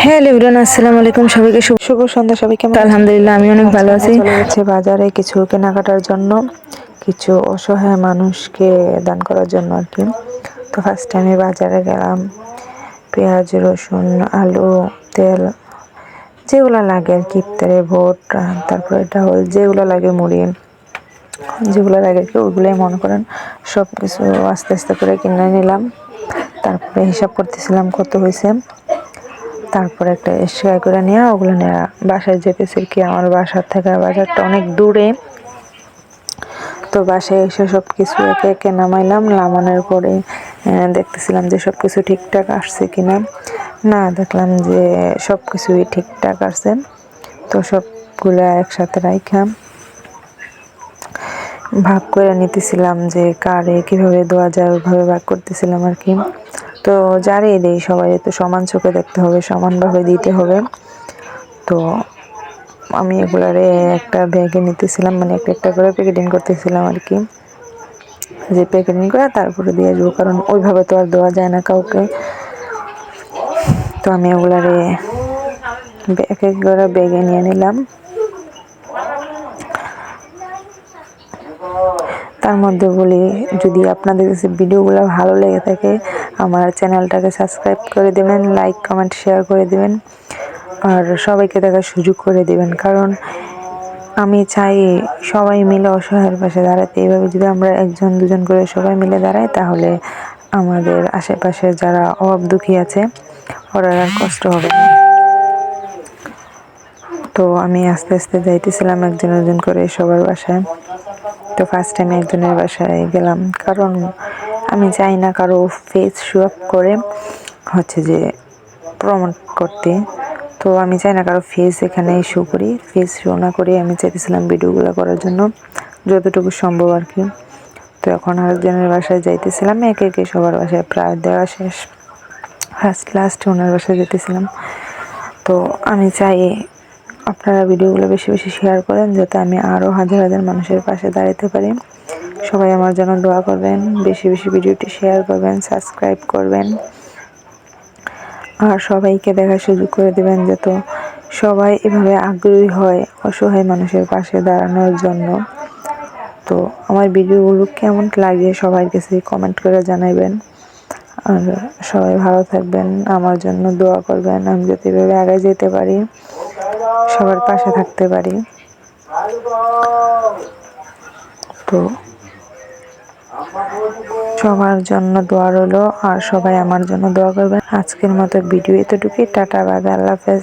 Hello ইবরান আসসালামু আলাইকুম। সবাইকে শুভ শুভ সন্ধ্যা। সবাই কেমন আলহামদুলিল্লাহ আমি অনেক ভালো আছি। যাচ্ছে বাজারে কিছু কেনাকাটার জন্য কিছু অসহায় মানুষকে দান করার জন্য আর কি। তো ফার্স্ট আমি বাজারে গেলাম। পেঁয়াজ রসুন আলু তেল যেগুলো লাগে আর কি ইফতারে ভোট তারপরে ডাউল যেগুলো লাগে মুড়ি। যেগুলো লাগে আর কি ওইগুলোই মনে করেন সব কিছু আস্তে আস্তে করে কিনে নিলাম। তারপরে হিসাব করতেছিলাম কত হয়েছে তারপরে একটা স্কাই করে নিয়ে ওগুলো নিয়ে বাসায় যেতেছি কি। আমার বাসার থেকে বাজারটা অনেক দূরে। তো বাসায় এসে সব কিছু একে একে নামাইলাম, নামানোর পরে দেখতেছিলাম যে সব কিছু ঠিকঠাক আসছে কিনা। না, দেখলাম যে সব কিছুই ঠিকঠাক আসছে। তো সবগুলো একসাথে রাইখাম ভাগ করে নিতেছিলাম যে কারে কীভাবে দেওয়া যায়, ওইভাবে ভাগ করতেছিলাম আর কি। তো যারে দেই সবাই তো সমান চোখে দেখতে হবে, সমানভাবে দিতে হবে। তো আমি এগুলারে একটা ব্যাগে নিতেছিলাম মানে একটা একটা করে প্যাকেটিং করতেছিলাম আর কি। যে প্যাকেটিং করে তারপরে দিয়ে আসব, কারণ ওইভাবে তো আর দেওয়া যায় না কাউকে। তো আমি ওগুলারে এক এক করে ব্যাগে নিয়ে নিলাম। তার মধ্যে বলি, যদি আপনাদের কাছে ভিডিওগুলো ভালো লেগে থাকে, আমার চ্যানেলটাকে সাবস্ক্রাইব করে দেবেন, লাইক, কমেন্ট, শেয়ার করে দেবেন, আর সবাইকে দেখার সুযোগ করে দেবেন। কারণ আমি চাই সবাই মিলে অসহায়ের পাশে দাঁড়াতে। এইভাবে যদি আমরা একজন, দুজন করে সবাই মিলে দাঁড়াই, তাহলে আমাদের আশেপাশে যারা অভাব দুঃখী আছে, ওরা আর কষ্ট হবে না। তো আমি আস্তে আস্তে যাইতেছিলাম একজন একজন করে সবার বাসায়। তো ফার্স্ট টাইম একজনের বাসায় গেলাম। কারণ আমি চাই না কারও ফেস শো আপ করে হচ্ছে যে প্রমোট করতে। তো আমি চাই না কারও ফেস এখানে শো করি। ফেস শো না করে আমি চাইতেছিলাম ভিডিওগুলো করার জন্য। যতটুকু সম্ভব আর কি। তো এখন আরেকজনের বাসায় যাইতেছিলাম। একে একে সবার বাসায় প্রায় দেওয়া শেষ। ফার্স্ট লাস্ট ওনার বাসায় যেতেছিলাম। তো আমি চাই আপনারা ভিডিওগুলো বেশি বেশি শেয়ার করেন যাতে আমি আরও হাজার হাজার মানুষের পাশে দাঁড়াতে পারি। সবাই আমার জন্য দোয়া করবেন, বেশি বেশি ভিডিওটি শেয়ার করবেন সাবস্ক্রাইব করবেন। আর সবাইকে দেখার সুযোগ করে দেবেন যাতে সবাই এভাবে আগ্রহী হয়, অসহায় মানুষের পাশে দাঁড়ানোর জন্য। তো আমার ভিডিওগুলো কেমন লাগে সবার কাছে কমেন্ট করে জানাবেন আর সবাই ভালো থাকবেন, আমার জন্য দোয়া করবেন, আমি যাতে এভাবে আগে যেতে পারি। সবার পাশে থাকতে পারি। তো সবার জন্য দোয়া রইল, আর সবাই আমার জন্য দোয়া করবেন। আজকের মতো ভিডিও এতটুকুই। টাটা বাই আল্লাহ হাফেজ।